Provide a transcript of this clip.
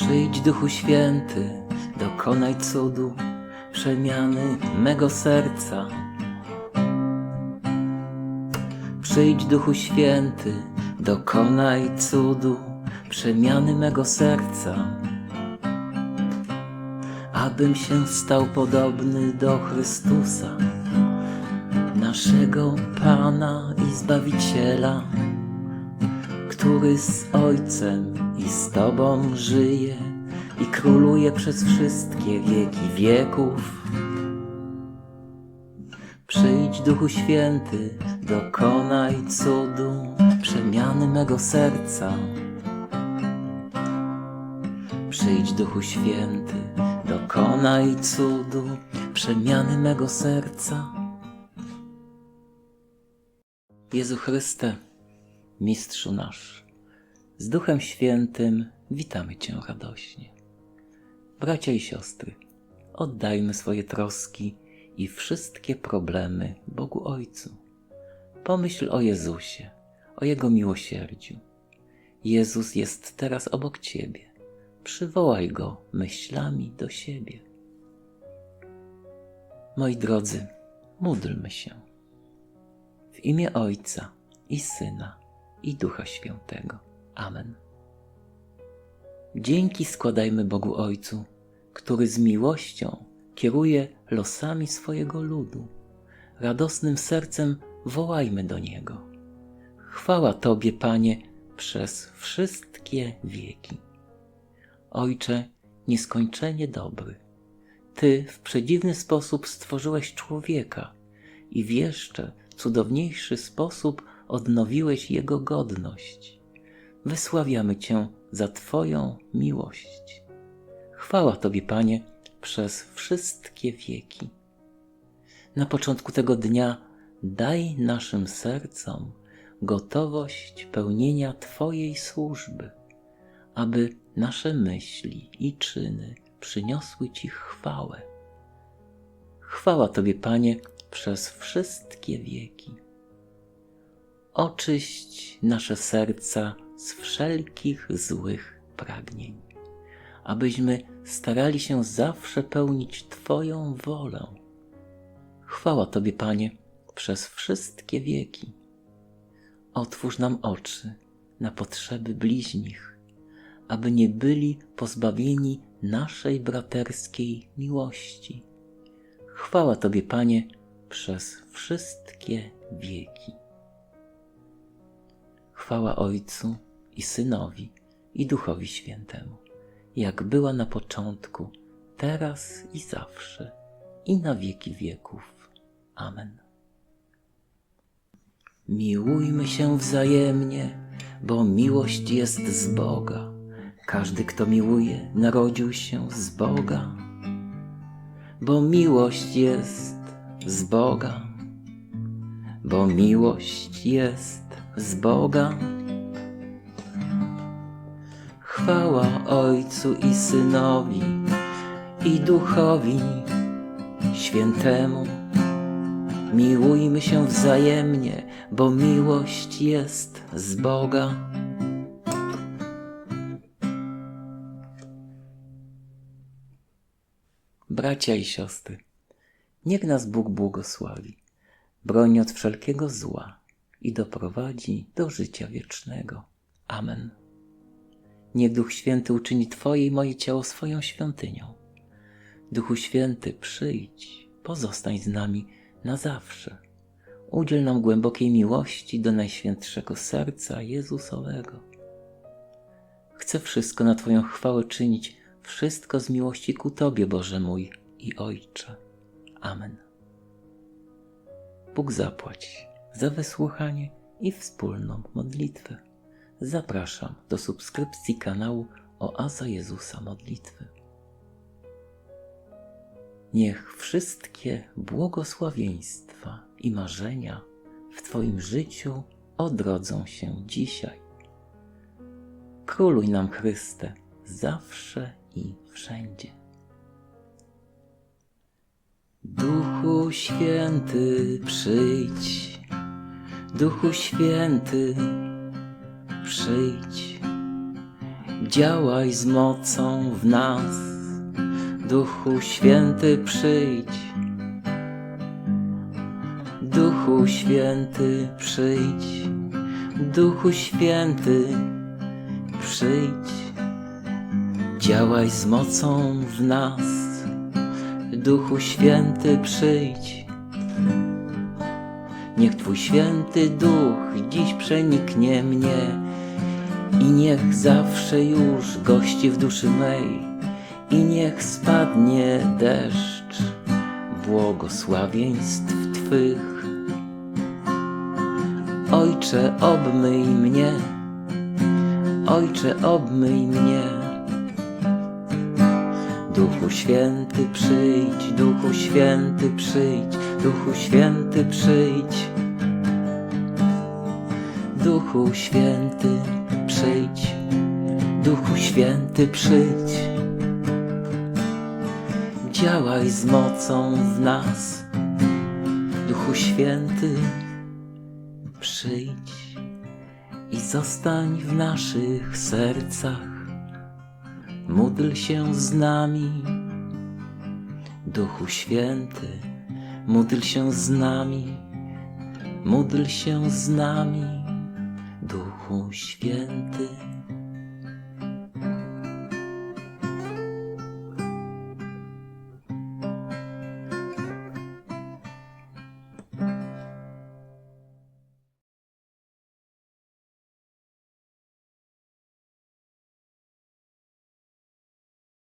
Przyjdź Duchu Święty, dokonaj cudu, przemiany mego serca. Przyjdź Duchu Święty, dokonaj cudu, przemiany mego serca. Abym się stał podobny do Chrystusa, naszego Pana i Zbawiciela, który z Ojcem i z Tobą żyje i króluje przez wszystkie wieki wieków. Przyjdź Duchu Święty, dokonaj cudu, przemiany mego serca. Przyjdź Duchu Święty, dokonaj cudu, przemiany mego serca. Jezu Chryste, Mistrzu nasz, z Duchem Świętym witamy Cię radośnie. Bracia i siostry, oddajmy swoje troski i wszystkie problemy Bogu Ojcu. Pomyśl o Jezusie, o Jego miłosierdziu. Jezus jest teraz obok Ciebie. Przywołaj Go myślami do siebie. Moi drodzy, módlmy się. W imię Ojca i Syna i Ducha Świętego. Amen. Dzięki składajmy Bogu Ojcu, który z miłością kieruje losami swojego ludu. Radosnym sercem wołajmy do Niego. Chwała Tobie, Panie, przez wszystkie wieki. Ojcze, nieskończenie dobry, Ty w przedziwny sposób stworzyłeś człowieka i w jeszcze cudowniejszy sposób odnowiłeś jego godność. Wysławiamy Cię za Twoją miłość. Chwała Tobie, Panie, przez wszystkie wieki. Na początku tego dnia daj naszym sercom gotowość pełnienia Twojej służby, aby nasze myśli i czyny przyniosły Ci chwałę. Chwała Tobie, Panie, przez wszystkie wieki. Oczyść nasze serca z wszelkich złych pragnień, abyśmy starali się zawsze pełnić Twoją wolę. Chwała Tobie, Panie, przez wszystkie wieki. Otwórz nam oczy na potrzeby bliźnich, aby nie byli pozbawieni naszej braterskiej miłości. Chwała Tobie, Panie, przez wszystkie wieki. Chwała Ojcu i Synowi i Duchowi Świętemu, jak była na początku, teraz i zawsze, i na wieki wieków. Amen. Miłujmy się wzajemnie, bo miłość jest z Boga. Każdy, kto miłuje, narodził się z Boga. Bo miłość jest z Boga. Bo miłość jest z Boga. Chwała Ojcu i Synowi i Duchowi Świętemu. Miłujmy się wzajemnie, bo miłość jest z Boga. Bracia i siostry, niech nas Bóg błogosławi, broni od wszelkiego zła i doprowadzi do życia wiecznego. Amen. Niech Duch Święty uczyni Twoje i moje ciało swoją świątynią. Duchu Święty, przyjdź, pozostań z nami na zawsze. Udziel nam głębokiej miłości do Najświętszego Serca Jezusowego. Chcę wszystko na Twoją chwałę czynić, wszystko z miłości ku Tobie, Boże mój i Ojcze. Amen. Bóg zapłać za wysłuchanie i wspólną modlitwę. Zapraszam do subskrypcji kanału Oaza Jezusa Modlitwy. Niech wszystkie błogosławieństwa i marzenia w Twoim życiu odrodzą się dzisiaj. Króluj nam Chryste zawsze i wszędzie. Duchu Święty, przyjdź. Duchu Święty, przyjdź. Działaj z mocą w nas, Duchu Święty przyjdź. Duchu Święty przyjdź, Duchu Święty przyjdź. Działaj z mocą w nas, Duchu Święty przyjdź. Niech Twój święty duch dziś przeniknie mnie i niech zawsze już gości w duszy mej i niech spadnie deszcz błogosławieństw Twych. Ojcze, obmyj mnie, Ojcze, obmyj mnie. Duchu Święty przyjdź, Duchu Święty przyjdź, Duchu Święty przyjdź. Duchu Święty przyjdź, Duchu Święty przyjdź. Działaj z mocą w nas, Duchu Święty przyjdź i zostań w naszych sercach. Módl się z nami, Duchu Święty, módl się z nami, módl się z nami, Duchu Święty.